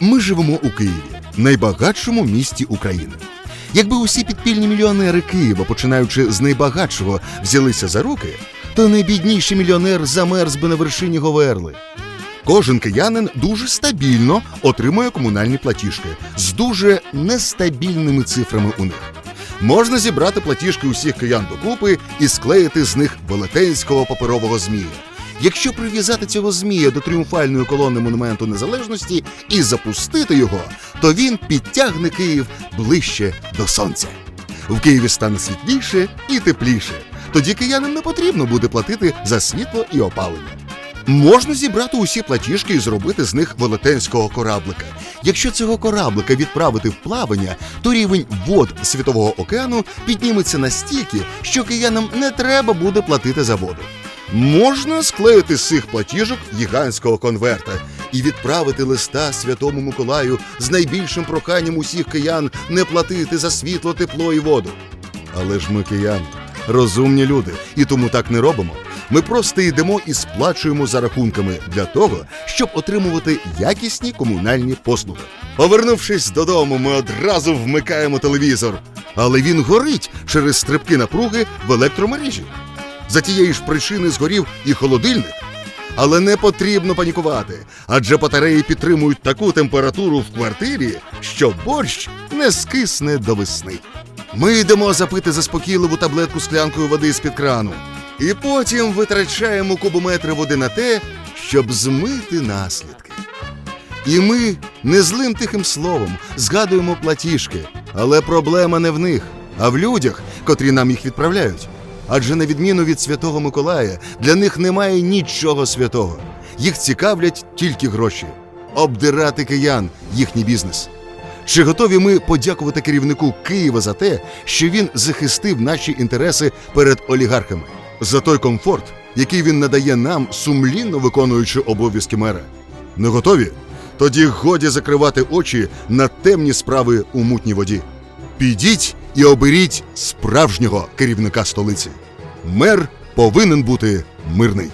Ми живемо у Києві, найбагатшому місті України. Якби усі підпільні мільйонери Києва, починаючи з найбагатшого, взялися за руки, то найбідніший мільйонер замерз би на вершині Говерли. Кожен киянин дуже стабільно отримує комунальні платіжки з дуже нестабільними цифрами у них. Можна зібрати платіжки усіх киян докупи і склеїти з них велетенського паперового змія. Якщо прив'язати цього змія до тріумфальної колони монументу незалежності і запустити його, то він підтягне Київ ближче до сонця. В Києві стане світліше і тепліше. Тоді киянам не потрібно буде платити за світло і опалення. Можна зібрати усі платіжки і зробити з них велетенського кораблика. Якщо цього кораблика відправити в плавання, то рівень вод Світового океану підніметься настільки, що киянам не треба буде платити за воду. Можна склеїти з цих платіжок гігантського конверта і відправити листа Святому Миколаю з найбільшим проханням усіх киян не платити за світло, тепло і воду. Але ж ми кияни, розумні люди, і тому так не робимо. Ми просто йдемо і сплачуємо за рахунками для того, щоб отримувати якісні комунальні послуги. Повернувшись додому, ми одразу вмикаємо телевізор, але він горить через стрибки напруги в електромережі. За тієї ж причини згорів і холодильник. Але не потрібно панікувати, адже батареї підтримують таку температуру в квартирі, що борщ не скисне до весни. Ми йдемо запити заспокійливу таблетку склянкою води з-під крану, і потім витрачаємо кубометри води на те, щоб змити наслідки. І ми не злим тихим словом згадуємо платіжки, але проблема не в них, а в людях, котрі нам їх відправляють. Адже на відміну від святого Миколая, для них немає нічого святого. Їх цікавлять тільки гроші, обдирати киян їхній бізнес. Чи готові ми подякувати керівнику Києва за те, що він захистив наші інтереси перед олігархами, за той комфорт, який він надає нам, сумлінно виконуючи обов'язки мера? Не готові? Тоді годі закривати очі на темні справи у мутній воді. Підіть і оберіть справжнього керівника столиці. Мер повинен бути мирний.